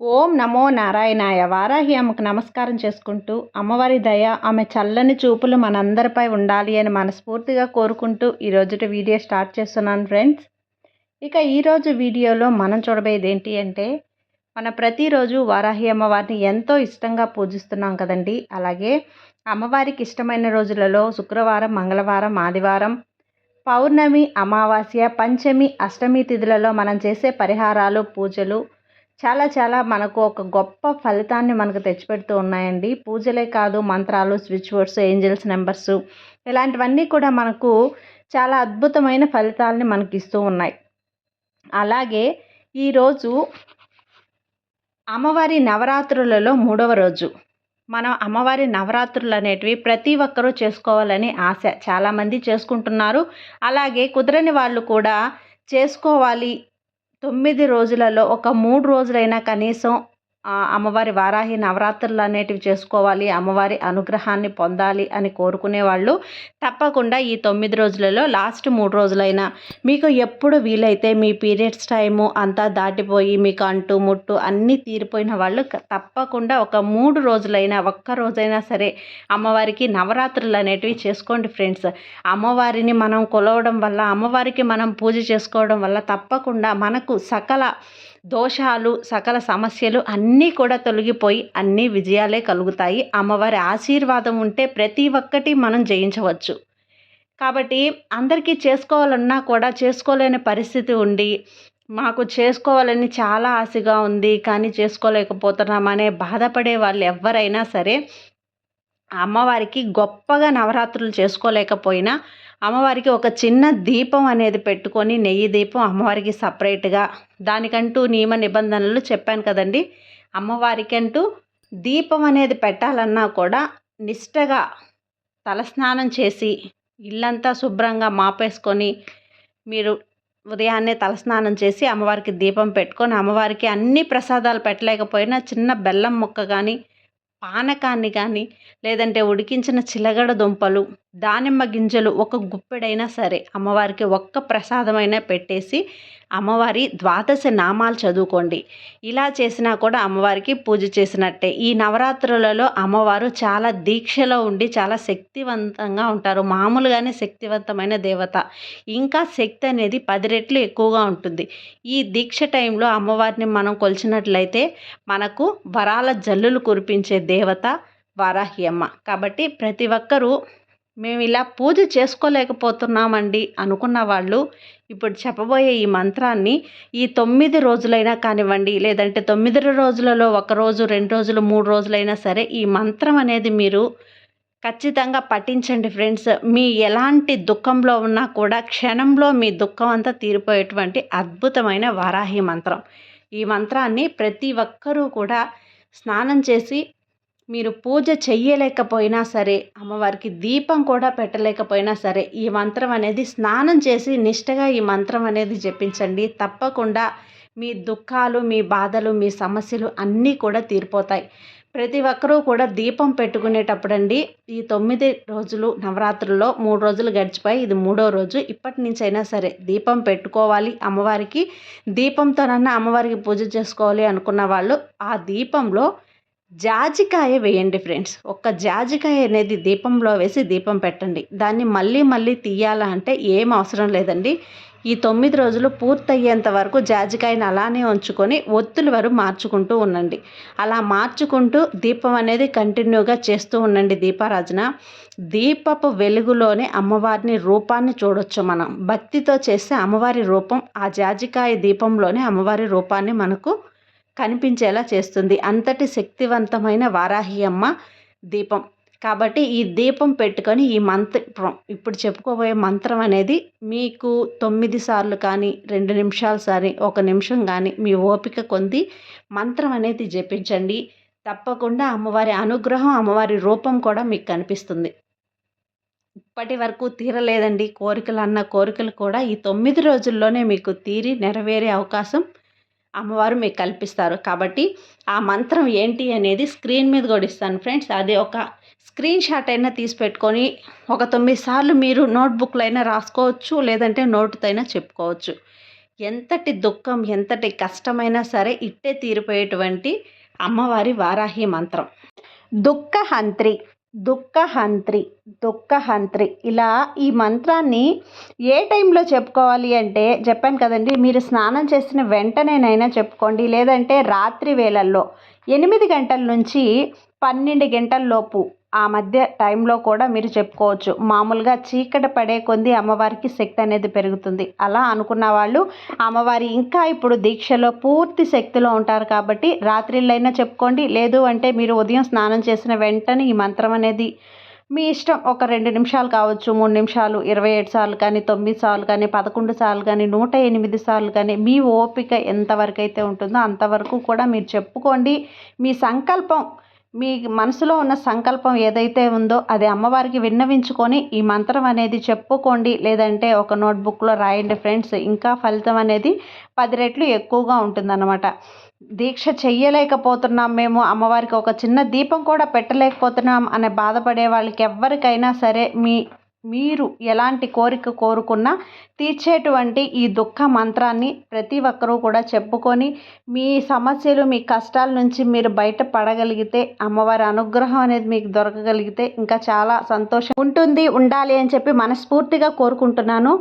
ఓం నమో నారాయణాయ. వారాహి అమ్మకు నమస్కారం చేసుకుంటూ అమ్మవారి దయ ఆమె చల్లని చూపులు మనందరిపై ఉండాలి అని మనస్ఫూర్తిగా కోరుకుంటూ ఈరోజుటి వీడియో స్టార్ట్ చేస్తున్నాను ఫ్రెండ్స్. ఇక ఈరోజు వీడియోలో మనం చూడబోయేది ఏంటి అంటే మన ప్రతిరోజు వారాహి అమ్మవారిని ఎంతో ఇష్టంగా పూజిస్తున్నాం కదండి. అలాగే అమ్మవారికి ఇష్టమైన రోజులలో శుక్రవారం మంగళవారం ఆదివారం పౌర్ణమి అమావాస్య పంచమి అష్టమి తిథులలో మనం చేసే పరిహారాలు పూజలు చాలా చాలా మనకు ఒక గొప్ప ఫలితాన్ని మనకు తెచ్చిపెడుతూ ఉన్నాయండి. పూజలే కాదు మంత్రాలు స్విచ్ బోర్డ్స్ ఏంజల్స్ నెంబర్స్ ఇలాంటివన్నీ కూడా మనకు చాలా అద్భుతమైన ఫలితాలని మనకి ఇస్తూ ఉన్నాయి. అలాగే ఈరోజు అమ్మవారి నవరాత్రులలో మూడవ రోజు. మనం అమ్మవారి నవరాత్రులు అనేటివి ప్రతి ఒక్కరూ చేసుకోవాలని ఆశ. చాలామంది చేసుకుంటున్నారు. అలాగే కుదరని వాళ్ళు కూడా చేసుకోవాలి తొమ్మిది రోజులలో ఒక మూడు రోజులైనా కనీసం అమ్మవారి వారాహి నవరాత్రులు అనేటివి చేసుకోవాలి అమ్మవారి అనుగ్రహాన్ని పొందాలి అని కోరుకునే వాళ్ళు తప్పకుండా ఈ తొమ్మిది రోజులలో లాస్ట్ మూడు రోజులైనా మీకు ఎప్పుడు వీలైతే మీ పీరియడ్స్ టైము అంతా దాటిపోయి మీకు అంటు ముట్టు అన్నీ తీరిపోయిన వాళ్ళు తప్పకుండా ఒక మూడు రోజులైనా ఒక్క రోజైనా సరే అమ్మవారికి నవరాత్రులు అనేటివి చేసుకోండి ఫ్రెండ్స్. అమ్మవారిని మనం కొలవడం వల్ల అమ్మవారికి మనం పూజ చేసుకోవడం వల్ల తప్పకుండా మనకు సకల దోషాలు సకల సమస్యలు అన్నీ అన్నీ కూడా తొలగిపోయి అన్ని విజయాలే కలుగుతాయి. అమ్మవారి ఆశీర్వాదం ఉంటే ప్రతి ఒక్కటి మనం జయించవచ్చు. కాబట్టి అందరికీ చేసుకోవాలన్నా కూడా చేసుకోలేని పరిస్థితి ఉండి మాకు చేసుకోవాలని చాలా ఆశగా ఉంది కానీ చేసుకోలేకపోతున్నామనే బాధపడే వాళ్ళు ఎవరైనా సరే అమ్మవారికి గొప్పగా నవరాత్రులు చేసుకోలేకపోయినా అమ్మవారికి ఒక చిన్న దీపం అనేది పెట్టుకొని నెయ్యి దీపం అమ్మవారికి సపరేట్గా దానికంటూ నియమ నిబంధనలు చెప్పాను కదండి. అమ్మవారికి అంటూ దీపం అనేది పెట్టాలన్నా కూడా నిష్టగా తలస్నానం చేసి ఇల్లంతా శుభ్రంగా మాపేసుకొని మీరు ఉదయాన్నే తలస్నానం చేసి అమ్మవారికి దీపం పెట్టుకొని అమ్మవారికి అన్ని ప్రసాదాలు పెట్టలేకపోయినా చిన్న బెల్లం ముక్క కానీ పానకాన్ని కానీ లేదంటే ఉడికించిన చిలగడ దుంపలు దానిమ్మ గింజలు ఒక గుప్పెడైనా సరే అమ్మవారికి ఒక్క ప్రసాదమైనా పెట్టేసి అమ్మవారి ద్వాదశ నామాలు చదువుకోండి. ఇలా చేసినా కూడా అమ్మవారికి పూజ చేసినట్టే. ఈ నవరాత్రులలో అమ్మవారు చాలా దీక్షలో ఉండి చాలా శక్తివంతంగా ఉంటారు. మామూలుగానే శక్తివంతమైన దేవత. ఇంకా శక్తి అనేది పది రెట్లు ఎక్కువగా ఉంటుంది. ఈ దీక్ష టైంలో అమ్మవారిని మనం కొలిచినట్లయితే మనకు వరాల జల్లులు కురిపించే దేవత వారాహి అమ్మ. కాబట్టి ప్రతి ఒక్కరూ మేము ఇలా పూజ చేసుకోలేకపోతున్నామండి అనుకున్న వాళ్ళు ఇప్పుడు చెప్పబోయే ఈ మంత్రాన్ని ఈ తొమ్మిది రోజులైనా కానివ్వండి లేదంటే తొమ్మిది రోజులలో ఒక రోజు రెండు రోజులు మూడు రోజులైనా సరే ఈ మంత్రం అనేది మీరు ఖచ్చితంగా పఠించండి ఫ్రెండ్స్. మీ ఎలాంటి దుఃఖంలో ఉన్నా కూడా క్షణంలో మీ దుఃఖం అంతా తీరిపోయేటువంటి అద్భుతమైన వారాహి మంత్రం. ఈ మంత్రాన్ని ప్రతి ఒక్కరూ కూడా స్నానం చేసి మీరు పూజ చెయ్యలేకపోయినా సరే అమ్మవారికి దీపం కూడా పెట్టలేకపోయినా సరే ఈ మంత్రం అనేది స్నానం చేసి నిష్టగా ఈ మంత్రం అనేది జపించండి. తప్పకుండా మీ దుఃఖాలు మీ బాధలు మీ సమస్యలు అన్నీ కూడా తీరిపోతాయి. ప్రతి ఒక్కరూ కూడా దీపం పెట్టుకునేటప్పుడండి ఈ తొమ్మిది రోజులు నవరాత్రుల్లో మూడు రోజులు గడిచిపోయి ఇది మూడో రోజు ఇప్పటి నుంచైనా అయినా సరే దీపం పెట్టుకోవాలి. అమ్మవారికి దీపంతోనన్నా అమ్మవారికి పూజ చేసుకోవాలి అనుకున్న వాళ్ళు ఆ దీపంలో జాజికాయ వేయండి ఫ్రెండ్స్. ఒక్క జాజికాయ అనేది దీపంలో వేసి దీపం పెట్టండి. దాన్ని మళ్ళీ మళ్ళీ తీయాలంటే ఏం అవసరం లేదండి. ఈ తొమ్మిది రోజులు పూర్తయ్యేంత వరకు జాజికాయని అలానే ఉంచుకొని ఒత్తుల వరకు మార్చుకుంటూ ఉండండి. అలా మార్చుకుంటూ దీపం అనేది కంటిన్యూగా చేస్తూ ఉండండి దీపారాజన దీపపు వెలుగులోనే అమ్మవారిని రూపాన్ని చూడొచ్చు మనం. భక్తితో చేస్తే అమ్మవారి రూపం ఆ జాజికాయ దీపంలోనే అమ్మవారి రూపాన్ని మనకు కనిపించేలా చేస్తుంది. అంతటి శక్తివంతమైన వారాహి అమ్మ దీపం. కాబట్టి ఈ దీపం పెట్టుకొని ఈ మంత్రం ఇప్పుడు చెప్పుకోబోయే మంత్రం అనేది మీకు తొమ్మిది సార్లు కానీ రెండు నిమిషాలు సారి ఒక నిమిషం కానీ మీ ఓపిక కొంది మంత్రం అనేది జపించండి. తప్పకుండా అమ్మవారి అనుగ్రహం అమ్మవారి రూపం కూడా మీకు కనిపిస్తుంది. ఇప్పటి వరకు తీరలేదండి కోరికలు అన్న కోరికలు కూడా ఈ తొమ్మిది రోజుల్లోనే మీకు తీరి నెరవేరే అవకాశం అమ్మవారు మీకు కల్పిస్తారు. కాబట్టి ఆ మంత్రం ఏంటి అనేది స్క్రీన్ మీద కూడా ఇస్తాను ఫ్రెండ్స్. అదే ఒక స్క్రీన్ షాట్ అయినా తీసి పెట్టుకొని ఒక తొమ్మిది సార్లు మీరు నోట్బుక్లో అయినా రాసుకోవచ్చు లేదంటే నోటుతో అయినా చెప్పుకోవచ్చు. ఎంతటి దుఃఖం ఎంతటి కష్టమైనా సరే ఇట్టే తీరిపోయేటువంటి అమ్మవారి వారాహి మంత్రం. దుఃఖహంత్రి. దుఃఖహంత్రి దుఃఖహంత్రి. ఇలా ఈ మంత్రాన్ని ఏ టైంలో చెప్పుకోవాలి అంటే చెప్పాను కదండి మీరు స్నానం చేసిన వెంటనేనైనా చెప్పుకోండి. లేదంటే రాత్రి వేళల్లో ఎనిమిది గంటల నుంచి పన్నెండు గంటల లోపు ఆ మధ్య టైంలో కూడా మీరు చెప్పుకోవచ్చు. మామూలుగా చీకటి పడే కొద్ది అమ్మవారికి శక్తి అనేది పెరుగుతుంది. అలా అనుకున్న వాళ్ళు అమ్మవారి ఇంకా ఇప్పుడు దీక్షలో పూర్తి శక్తిలో ఉంటారు కాబట్టి రాత్రిళ్ళైనా చెప్పుకోండి. లేదు అంటే మీరు ఉదయం స్నానం చేసిన వెంటనే ఈ మంత్రం అనేది మీ ఇష్టం. ఒక రెండు నిమిషాలు కావచ్చు మూడు నిమిషాలు ఇరవై ఏడు సార్లు కానీ తొమ్మిది సార్లు కానీ పదకొండు సార్లు కానీ నూట ఎనిమిది సార్లు కానీ మీ ఓపిక ఎంతవరకు అయితే ఉంటుందో అంతవరకు కూడా మీరు చెప్పుకోండి. మీ సంకల్పం మీ మనసులో ఉన్న సంకల్పం ఏదైతే ఉందో అది అమ్మవారికి విన్నవించుకొని ఈ మంత్రం అనేది చెప్పుకోండి. లేదంటే ఒక నోట్బుక్లో రాయండి ఫ్రెండ్స్. ఇంకా ఫలితం అనేది పది రెట్లు ఎక్కువగా ఉంటుందన్నమాట. దీక్ష చెయ్యలేకపోతున్నాం మేము. అమ్మవారికి ఒక చిన్న దీపం కూడా పెట్టలేకపోతున్నాం అనే బాధపడే వాళ్ళకి ఎవరికైనా సరే మీ మీరు ఎలాంటి కోరిక కోరుకున్నా తీర్చేటువంటి ఈ దుఃఖ మంత్రాన్ని ప్రతి ఒక్కరూ కూడా చెప్పుకొని మీ సమస్యలు మీ కష్టాల నుంచి మీరు బయట పడగలిగితే అమ్మవారి అనుగ్రహం అనేది మీకు దొరకగలిగితే ఇంకా చాలా సంతోషం ఉంటుంది. ఉండాలి అని చెప్పి మనస్ఫూర్తిగా కోరుకుంటున్నాను.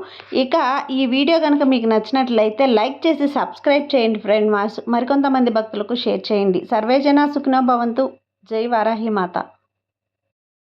ఇక ఈ వీడియో కనుక మీకు నచ్చినట్లయితే లైక్ చేసి సబ్స్క్రైబ్ చేయండి ఫ్రెండ్ మాస్ మరికొంతమంది భక్తులకు షేర్ చేయండి. సర్వేజన సుఖినో భవంతు. జై వారాహి మాత.